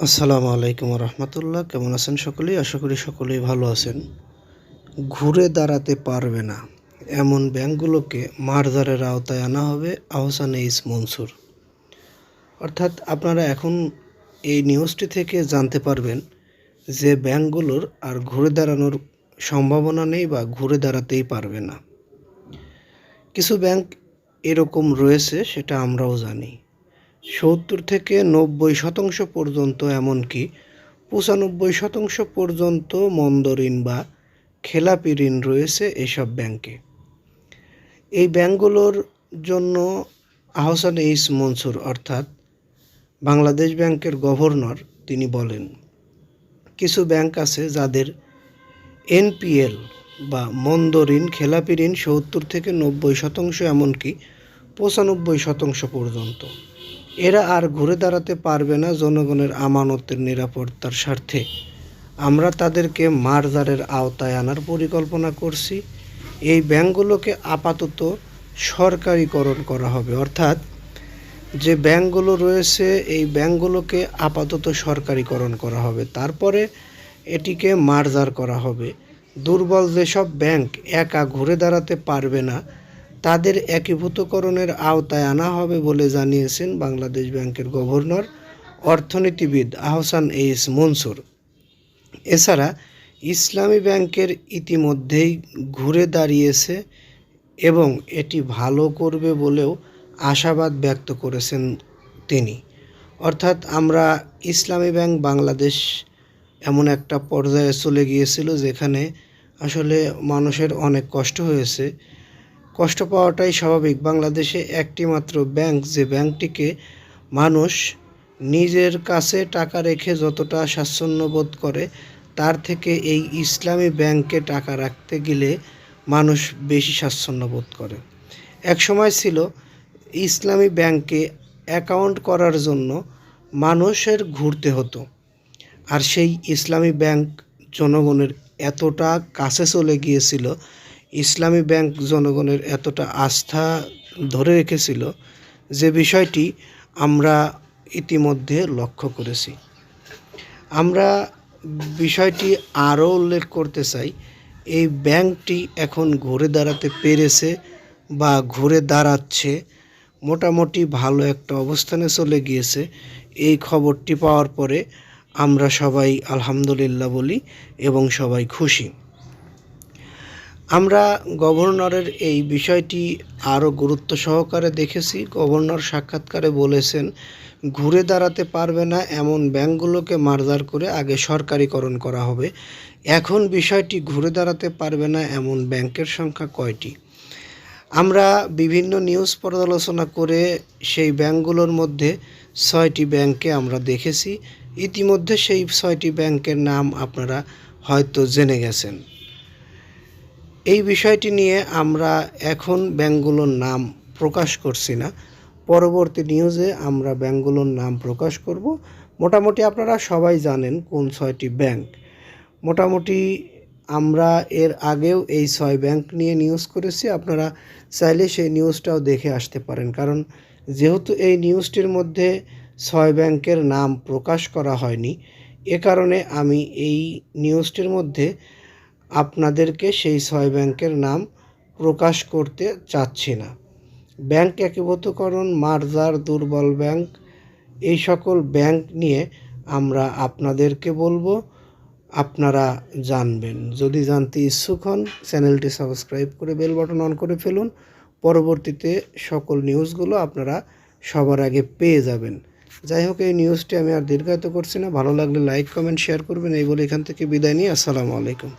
আসসালামু আলাইকুম রহমতুল্লাহ। কেমন আছেন সকলেই? আশা করি সকলেই ভালো আছেন। ঘুরে দাঁড়াতে পারবে না। এমন ব্যাংকগুলোকে মারজারের আওতায় আনা হবে আহসান এইস মনসুর। অর্থাৎ আপনারা এখন এই নিউজটি থেকে জানতে পারবেন যে ব্যাংকগুলোর আর ঘুরে দাঁড়ানোর সম্ভাবনা নেই বা ঘুরে দাঁড়াতেই পারবে না। কিছু ব্যাংক এরকম রয়েছে, সেটা আমরাও জানি। সত্তর থেকে নব্বই শতাংশ পর্যন্ত, এমনকি পঁচানব্বই শতাংশ পর্যন্ত মন্দ ঋণ বা খেলাপি ঋণ রয়েছে এসব ব্যাংকে। এই ব্যাংকগুলোর জন্য আহসান এইস মনসুর, অর্থাৎ বাংলাদেশ ব্যাংকের গভর্নর, তিনি বলেন, কিছু ব্যাংক আছে যাদের এনপিএল বা মন্দ ঋণ, খেলাপি ঋণ সত্তর থেকে নব্বই শতাংশ, এমনকি পঁচানব্বই শতাংশ পর্যন্ত। এরা আর ঘুরে দাঁড়াতে পারবে না জনগণের আমানতের নিরাপত্তার স্বার্থে। আমরা তাদেরকে মারজারের আওতায় আনার পরিকল্পনা করছি। এই ব্যাংকগুলোকে আপাতত সরকারিকরণ করা হবে। অর্থাৎ যে ব্যাংকগুলো রয়েছে, এই ব্যাংকগুলোকে আপাতত সরকারিকরণ করা হবে। তারপরে এটিকে মার্জার করা হবে। দুর্বল যেসব ব্যাংক একা ঘুরে দাঁড়াতে পারবে না তাদের একীভূতকরণের আওতায় আনা হবে বলে জানিয়েছেন বাংলাদেশ ব্যাংকের গভর্নর, অর্থনীতিবিদ আহসান এইস মনসুর। এছাড়া ইসলামী ব্যাংকের ইতিমধ্যেই ঘুরে দাঁড়িয়েছে এবং এটি ভালো করবে বলেও আশাবাদ ব্যক্ত করেছেন তিনি। অর্থাৎ আমরা ইসলামী ব্যাংক বাংলাদেশ এমন একটা পর্যায়ে চলে গিয়েছিল যেখানে আসলে মানুষের অনেক কষ্ট হয়েছে। কষ্ট পাওয়াটাই স্বাভাবিক। বাংলাদেশে একটি মাত্র ব্যাংক, যে ব্যাংকটিকে মানুষ নিজের কাছে টাকা রেখে যতটা স্বাচ্ছন্দ্য বোধ করে, তার থেকে এই ইসলামী ব্যাংকে টাকা রাখতে গেলে মানুষ বেশি স্বাচ্ছন্দ্য বোধ করে। এক সময় ছিল ইসলামী ব্যাংকে অ্যাকাউন্ট করার জন্য মানুষের ঘুরতে হতো, আর সেই ইসলামী ব্যাংক জনগণের এতটা কাছে চলে গিয়েছিল ইসলামী ব্যাংক জনগণের এতটা আস্থা ধরে রেখেছিল যে বিষয়টি আমরা ইতিমধ্যে লক্ষ্য করেছি। আমরা বিষয়টি আরও উল্লেখ করতে চাই, এই ব্যাংকটি এখন ঘুরে দাঁড়াতে পেরেছে বা ঘুরে দাঁড়াচ্ছে, মোটামুটি ভালো একটা অবস্থানে চলে গিয়েছে। এই খবরটি পাওয়ার পরে আমরা সবাই আলহামদুলিল্লাহ বলি এবং সবাই খুশি। আমরা গভর্নরের এই বিষয়টি আরও গুরুত্ব সহকারে দেখেছি। গভর্নর সাক্ষাৎকারে বলেছেন, ঘুরে দাঁড়াতে পারবে না এমন ব্যাংকগুলোকে মার্জার করে আগে সরকারিকরণ করা হবে। এখন বিষয়টি ঘুরে দাঁড়াতে পারবে না এমন ব্যাংকের সংখ্যা কয়টি? আমরা বিভিন্ন নিউজ পর্যালোচনা করে সেই ব্যাংকগুলোর মধ্যে ছয়টি ব্যাংকে আমরা দেখেছি। ইতিমধ্যে সেই ছয়টি ব্যাংকের নাম আপনারা হয়তো জেনে গেছেন। এই বিষয়টি নিয়ে আমরা এখন ব্যাংকগুলোর নাম প্রকাশ করছি না। পরবর্তী নিউজে আমরা ব্যাংকগুলোর নাম প্রকাশ করব। মোটামুটি আপনারা সবাই জানেন কোন ছয়টি ব্যাংক মোটামুটি আমরা এর আগেও এই ছয় ব্যাংক নিয়ে নিউজ করেছি। আপনারা চাইলে সেই নিউজটাও দেখে আসতে পারেন। কারণ যেহেতু এই নিউজটির মধ্যে ছয় ব্যাংকের নাম প্রকাশ করা হয়নি, এ কারণে আমি এই নিউজটির মধ্যে আপনাদেরকে সেই ছয় ব্যাংকের নাম প্রকাশ করতে চাচ্ছি না। ব্যাংক একীভূতকরণ, মার্জার, দুর্বল ব্যাংক, এই সকল ব্যাংক নিয়ে আমরা আপনাদেরকে বলব। আপনারা জানবেন। যদি জানতে ইচ্ছুক হন, চ্যানেলটি সাবস্ক্রাইব করে বেল বাটন অন করে ফেলুন। পরবর্তীতে সকল নিউজগুলো আপনারা সবার আগে পেয়ে যাবেন। যাই হোক, এই নিউজটি আমি আর দীর্ঘায়িত করছি না। ভালো লাগলে লাইক, কমেন্ট, শেয়ার করবেন। এই বলে এখান থেকে বিদায় নিয়ে আসসালামু আলাইকুম।